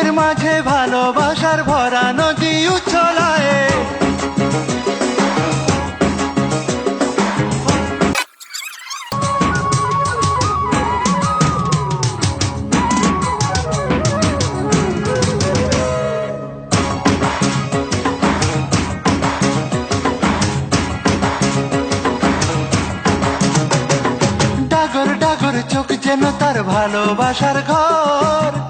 বুকের মাঝে ভালোবাসার ভরা নদী উছলায় ডাগর ডাগর চোখ যেন তার ভালোবাসার ঘর।